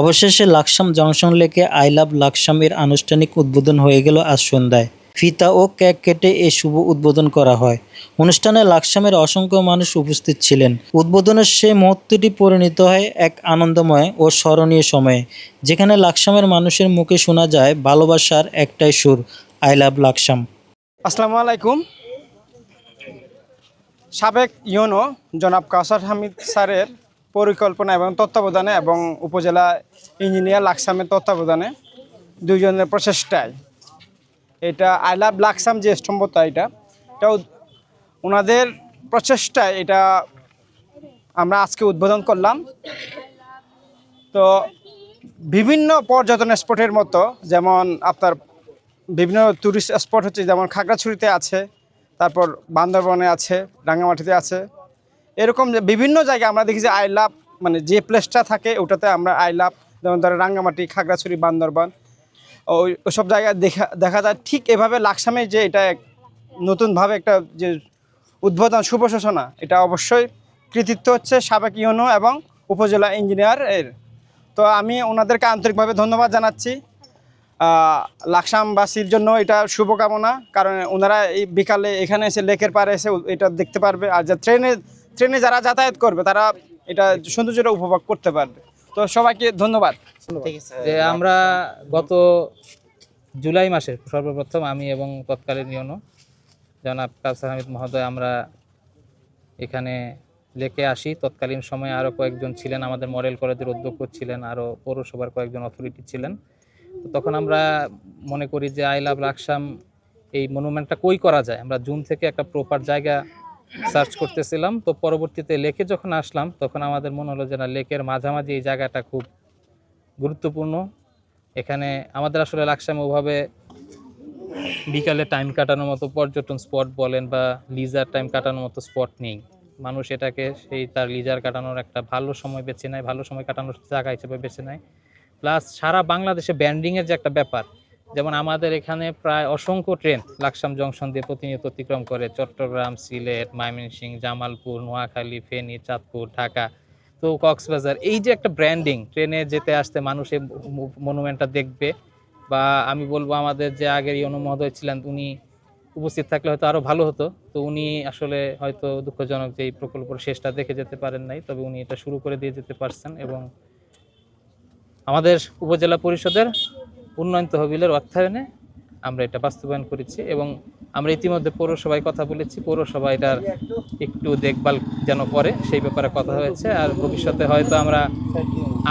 অবশেষে লাকসাম জংশন লেকে I love লাকসামের আনুষ্ঠানিক উদ্বোধন হয়ে গেল আজ সন্ধ্যায়। ফিতা ও কেক কেটে এই শুভ উদ্বোধন করা হয়। অনুষ্ঠানে লাকসামের অসংখ্য মানুষ উপস্থিত ছিলেন। উদ্বোধনের সেই মুহূর্তটি পরিণত হয় এক আনন্দময় ও স্মরণীয় সময়ে, যেখানে লাকসামের মানুষের মুখে শোনা যায় ভালোবাসার একটাই সুর, আই লাভ লাকসাম। আসসালামু আলাইকুম। সাবেক ইউনো জনাব কাসার হামিদ স্যারের পরিকল্পনা এবং তত্ত্বাবধানে এবং উপজেলা ইঞ্জিনিয়ার লাকসামের তত্ত্বাবধানে দুইজনের প্রচেষ্টায়। এটা আই লাভ লাকসাম যে স্তম্ভতা এটা এটাও ওনাদের প্রচেষ্টায় এটা আমরা আজকে উদ্বোধন করলাম। তো বিভিন্ন পর্যটন স্পটের মতো, যেমন আপনার বিভিন্ন ট্যুরিস্ট স্পট হচ্ছে, যেমন খাগড়াছড়িতে আছে, তারপর বান্দরবনে আছে, রাঙ্গামাটিতে আছে এরকম বিভিন্ন জায়গায় আমরা দেখি যে আই লাভ মানে যে প্লেসটা থাকে ওটাতে আমরা আই লাভ, যেমন ধরো রাঙ্গামাটি, খাগড়াছড়ি, বান্দরবান, ওই, ওসব জায়গায় দেখা দেখা যায় ঠিক এভাবে লাকসামে যে এটা এক নতুনভাবে একটা যে উদ্বোধন, শুভ সূচনা এটা অবশ্যই কৃতিত্ব হচ্ছে সাবেক ইউনো এবং উপজেলা ইঞ্জিনিয়ার এর। তো আমি ওনাদেরকে আন্তরিকভাবে ধন্যবাদ জানাচ্ছি। লাকসামবাসীর জন্য এটা শুভকামনা, কারণ ওনারা এই বিকালে এখানে এসে লেকের পাড়ে এসে এটা দেখতে পারবে। আর যা ট্রেনে ট্রেনে যারা যাতায়াত করবে তারা এটা সৌন্দর্যটা উপভোগ করতে পারবে। তো সবাইকে ধন্যবাদ। যে আমরা গত জুলাই মাসে সর্বপ্রথম আমি এবং তৎকালীন ইউনো জনাব কালসার হামিদ মহোদয় আমরা এখানে লেকে আসি। তৎকালীন সময়ে আরও কয়েকজন ছিলেন আমাদের মডেল কলেজের অধ্যক্ষ ছিলেন আরও পৌরসভার কয়েকজন অথরিটি ছিলেন। তো তখন আমরা মনে করি যে আই লাভ লাকসাম এই মনুমেন্টটা কই করা যায়? আমরা জুন থেকে একটা প্রপার জায়গা সার্চ করতেছিলাম। তো পরবর্তীতে লেকে যখন আসলাম, তখন আমাদের মনে হলো যে না লেকের মাঝামাঝি এই জায়গাটা খুব গুরুত্বপূর্ণ। এখানে আমাদের আসলে লাকসামে ওভাবে বিকালে টাইম কাটানোর মতো পর্যটন স্পট বলেন বা লিজার টাইম কাটানোর মতো স্পট নেই। মানুষ এটাকে সেই তার লিজার কাটানোর একটা ভালো সময় বেছে নেয়, ভালো সময় কাটানোর জায়গা হিসেবে বেছে নেয়। প্লাস সারা বাংলাদেশে ব্যান্ডিংয়ের যে একটা ব্যাপার যেমন আমাদের এখানে প্রায় অসংখ্য ট্রেন লাকসাম জংশন দিয়ে প্রতিনিয়ত অতিক্রম করে চট্টগ্রাম, সিলেট, ময়মনসিংহ, জামালপুর, নোয়াখালী, ফেনী, চাঁদপুর, ঢাকা। তো কক্সবাজার, এই যে একটা ব্র্যান্ডিং ট্রেনে যেতে আসতে মানুষ এই মনুমেন্টটা দেখবে বা আমি বলব আমাদের যে আগের ইয়নো মহোদয় ছিলেন উনি উপস্থিত থাকলে হয়তো আরও ভালো হতো তো উনি আসলে হয়তো দুঃখজনক যে এই প্রকল্পের শেষটা দেখে যেতে পারেন নাই তবে উনি এটা শুরু করে দিয়ে যেতে পারছেন এবং আমাদের উপজেলা পরিষদের উন্নয়ন তহবিলের অর্থায়নে আমরা এটা বাস্তবায়ন করেছি এবং আমরা ইতিমধ্যে পৌরসভায় কথা বলেছি, পৌরসভা এটার একটু দেখভাল যেন করে, সেই ব্যাপারে কথা হয়েছে। আর ভবিষ্যতে হয়তো আমরা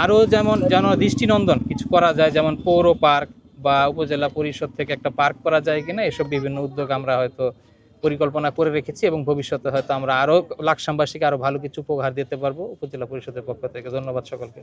আরও যেমন যেন দৃষ্টিনন্দন কিছু করা যায়, যেমন পৌর পার্ক বা উপজেলা পরিষদ থেকে একটা পার্ক করা যায় কিনা, এসব বিভিন্ন উদ্যোগ আমরা হয়তো পরিকল্পনা করে রেখেছি এবং ভবিষ্যতে হয়তো আমরা আরও লাকসামবাসীকে আরও ভালো কিছু উপহার দিতে পারব উপজেলা পরিষদের পক্ষ থেকে। ধন্যবাদ সকলকে।